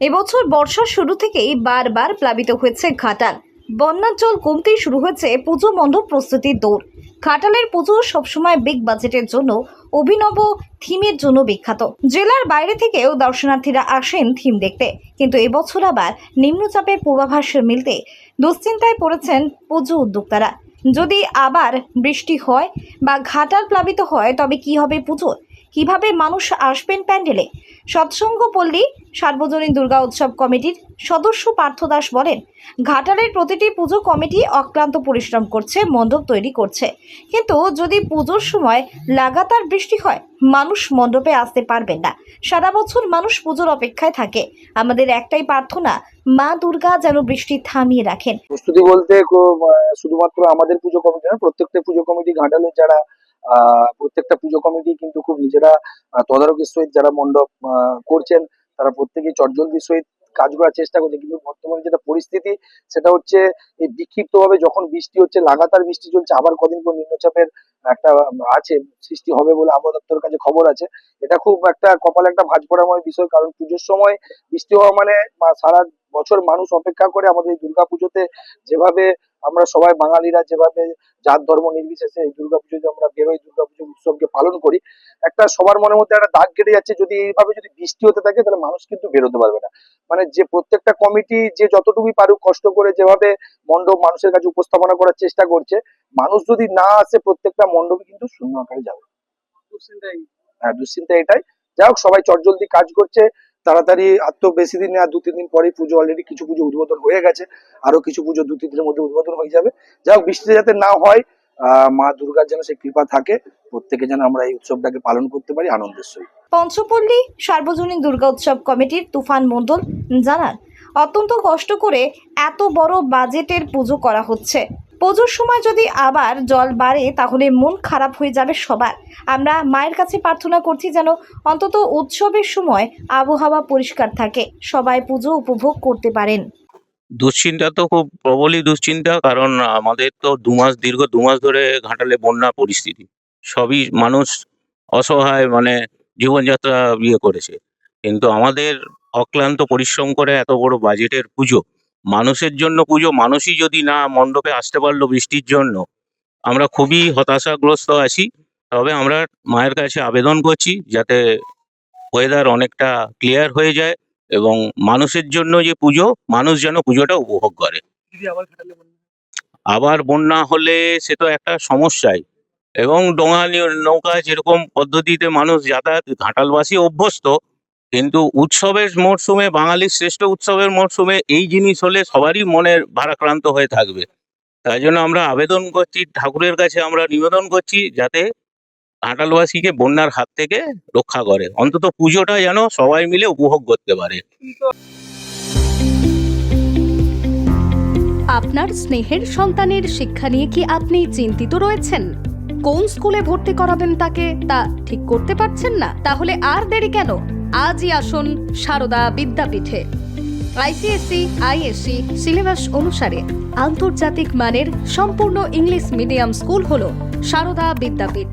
এবছর বর্ষার শুরু থেকেই বারবার প্লাবিত হয়েছে ঘাটাল। বন্যার জল কমতেই শুরু হয়েছে পুজো মণ্ডপ প্রস্তুতির দৌড়। ঘাটালের পুজো সবসময় বিগ বাজেটের জন্য, অভিনব থিমের জন্য বিখ্যাত। জেলার বাইরে থেকেও দর্শনার্থীরা আসেন থিম দেখতে। কিন্তু এবছর আবার নিম্নচাপের পূর্বাভাস মিলতে দুশ্চিন্তায় পড়েছেন পুজো উদ্যোক্তারা। যদি আবার বৃষ্টি হয় বা ঘাটাল প্লাবিত হয়, তবে কি হবে পুজোর? কীভাবে মানুষ আসবেন প্যান্ডেলে? সৎসঙ্গ পল্লী, সার্বজনীন দুর্গা উৎসব কমিটির সদস্য পার্থ দাস বলেন, ঘাটালের প্রতিটি পুজো কমিটি অক্লান্ত পরিশ্রম করছে, মণ্ডপ তৈরি করছে। কিন্তু যদি পুজোর সময় লাগাতার বৃষ্টি হয়, মানুষ মণ্ডপে আসতে পারবেন না। সারা বছর মানুষ পুজোর অপেক্ষায় থাকে। আমাদের একটাই প্রার্থনা, মা দুর্গা যেন বৃষ্টি থামিয়ে রাখেন। প্রস্তুতি বলতে শুধুমাত্র আমাদের পুজো কমিটি না, প্রত্যেকটা পুজো কমিটি, ঘাটালের যারা প্রত্যেকটা পুজো কমিটি কিন্তু খুব নিজেরা তদারকির সহিত যারা মণ্ডপ করছেন, তারা প্রত্যেকেই চটজলদির সহিত কাজ করার চেষ্টা করছে, কিন্তু বর্তমানে যেটা পরিস্থিতি সেটা হচ্ছে এই বিক্ষিপ্ত ভাবে যখন বৃষ্টি হচ্ছে, লাগাতার বৃষ্টি চলছে, আবার কদিন পর নিম্নচাপের একটা, আছে, সৃষ্টি হবে বলে আবহাওয়া দপ্তরের কাছে খবর আছে। এটা খুব একটা কপালে একটা ভাঁজ পড়াময় বিষয়, কারণ পুজোর সময় বৃষ্টি হওয়া মানে সারা বছর মানুষ অপেক্ষা করে আমাদের এই দুর্গাপুজোতে যেভাবে আমরা সবাই বাঙালিরা যেভাবে জাত, ধর্ম নির্বিশেষে এই দুর্গাপুজোতে আমরা বেরোই দুর্গাপুজো উৎসবকে পালন করি। একটা সবার মনের মধ্যে একটা দাগ কেটে যাচ্ছে যদি এইভাবে যদি বৃষ্টি হতে থাকে তাহলে মানুষ কিন্তু বেরোতে পারবে না। মানে যে প্রত্যেকটা কমিটি যে যতটুকুই পারুক কষ্ট করে যেভাবে মণ্ডপ মানুষের কাছে উপস্থাপনা করার চেষ্টা করছে মানুষ যদি না আসে প্রত্যেকটা মণ্ডপই কিন্তু শূন্য আকারে যাবে। হ্যাঁ দুশ্চিন্তা এটাই। যাই হোক সবাই চটজলদি কাজ করছে তাড়াতাড়ি আর তো বেশি দিন আর দু তিন দিন পরেই পুজো অলরেডি কিছু পুজো উদ্বোধন হয়ে গেছে আরও কিছু পুজো দু তিন দিনের মধ্যে উদ্বোধন হয়ে যাবে। যাই হোক বৃষ্টি যাতে না হয় মা দুর্গার যেন সেই কৃপা থাকে, প্রত্যেকে যেন আমরা এই উৎসবটাকে পালন করতে পারি আনন্দের সহিত। পঞ্চপল্লী সার্বজনীন দুর্গা উৎসব কমিটির তুফান মণ্ডল জানান, অত্যন্ত কষ্ট করে এত বড় বাজেটের পুজো করা হচ্ছে। পুজোর সময় যদি আবার জল বাড়ে, তাহলে মন খারাপ হয়ে যাবে সবার। আমরা মায়ের কাছে প্রার্থনা করছি যেন অন্তত উৎসবের সময় আবহাওয়া পরিষ্কার থাকে। সবাই পুজো উপভোগ করতে পারেন। দুশ্চিন্তা তো খুব প্রবলই দুশ্চিন্তা, কারণ আমাদের তো দু মাস, দীর্ঘ দু মাস ধরে ঘাটালে বন্যা পরিস্থিতি। সবই মানুষ অসহায় মানে জীবনযাত্রা ইয়ে করেছে। কিন্তু আমাদের অক্লান্ত পরিশ্রম করে এত বড় বাজেটের পুজো, মানুষের জন্য পুজো, মানুষই যদি না মণ্ডপে আসতে পারল বৃষ্টির জন্য, আমরা খুবই হতাশাগ্রস্ত আছি। তবে আমরা মায়ের কাছে আবেদন করছি যাতে ওয়েদার অনেকটা ক্লিয়ার হয়ে যায়। এবং মানুষের জন্য যে পুজো মানুষ যেন পুজোটা উপভোগ করে। আবার বন্যা? হলে সে তো একটা সমস্যাই। এবং ডোঙা নৌকা যেরকম পদ্ধতিতে মানুষ যাতায়াত ঘাটালবাসী অভ্যস্ত কিন্তু উৎসবের মরশুমে বাঙালির শ্রেষ্ঠ উৎসবের মরশুমে এই জিনিস হলে সবারই মনের ভারাক্রান্ত হয়ে থাকবে। তাই জন্য আমরা আবেদন করছি ঠাকুরের কাছে আমরা নিবেদন করছি যাতে ঘাটালবাসীকে বন্যার হাত থেকে রক্ষা করে। অন্তত পুজোটা যেন সবাই মিলে উপভোগ করতে পারে। আপনার স্নেহের সন্তানের শিক্ষা নিয়ে কি আপনি চিন্তিত রয়েছেন? কোন স্কুলে ভর্তি করাবেন তাকে তা ঠিক করতে পারছেন না? তাহলে আর দেরি কেন? আজই আসুন সারদা বিদ্যাপীঠে। আইসিএসসি, আইএসসি সিলেবাস অনুসারে আন্তর্জাতিক মানের সম্পূর্ণ ইংলিশ মিডিয়াম স্কুল হল Sarada Vidyapith.